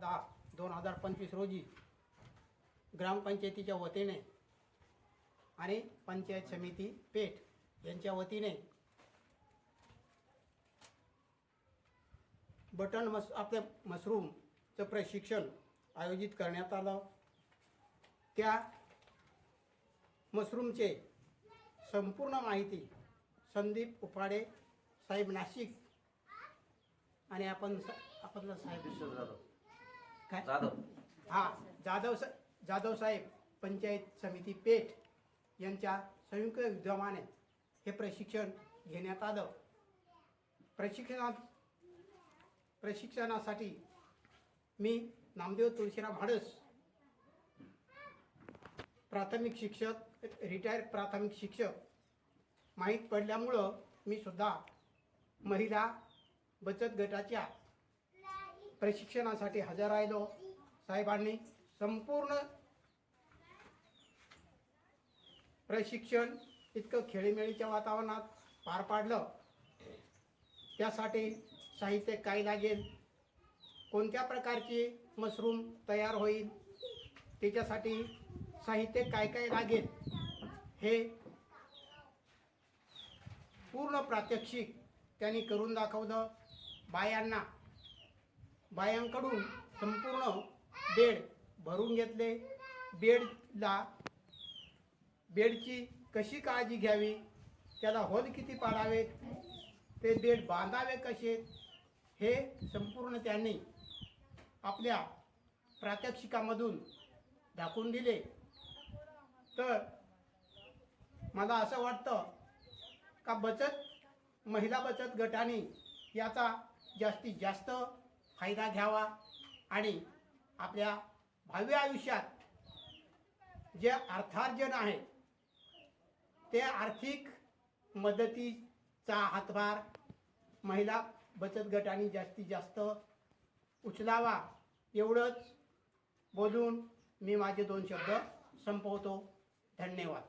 दहा दोन हजार पंचवीस रोजी ग्रामपंचायतीच्या वतीने आणि पंचायत समिती पेठ यांच्या वतीने बटन मस आपल्या मशरूमचं प्रशिक्षण आयोजित करण्यात आलं. त्या मशरूमचे संपूर्ण माहिती संदीप उपाडे साहेब नाशिक आणि आपण स- आपलं साहेब किशोर जाधव काय? जाधव. हा जाधव स जाधव साहेब पंचायत समिती पेठ यांच्या संयुक्त विद्यमाने हे प्रशिक्षण घेण्यात आलं. प्रशिक्षणात प्रशिक्षणासाठी मी नामदेव तुळशीराम हाडस प्राथमिक शिक्षक रिटायर्ड प्राथमिक शिक्षक माहीत पडल्यामुळं मी सुद्धा महिला बचत गटाच्या प्रशिक्षणासाठी हजर राहिलो. साहेबांनी संपूर्ण प्रशिक्षण इतकं खेळीमेळीच्या वातावरणात पार पाडलं. त्यासाठी साहित्य काय लागेल? कोणत्या प्रकारचे मशरूम तयार होईल? त्याच्यासाठी साहित्य काय काय लागेल? हे पूर्ण प्रात्यक्षिक त्यांनी करून दाखवलं. बायांना बायांकडून संपूर्ण बेड भरून घेतले. बेडला बेडची कशी काळजी घ्यावी? त्याला होल किती पाडावेत ते बेड बांधावे कसे? हे संपूर्ण त्यांनी आपल्या प्रात्यक्षिकामधून दाखवून दिले. तर मला असं वाटतं का बचत महिला बचत गटाने याचा जास्तीत जास्त फायदा घ्यावा आणि आपल्या भावी आयुष्यात जे अर्थार्जन आहे ते आर्थिक मदतीचा हातभार महिला बचत गटाने जास्तीत जास्त उचलावा एवढंच बोलून मी माझे दोन शब्द संपवतो. धन्यवाद.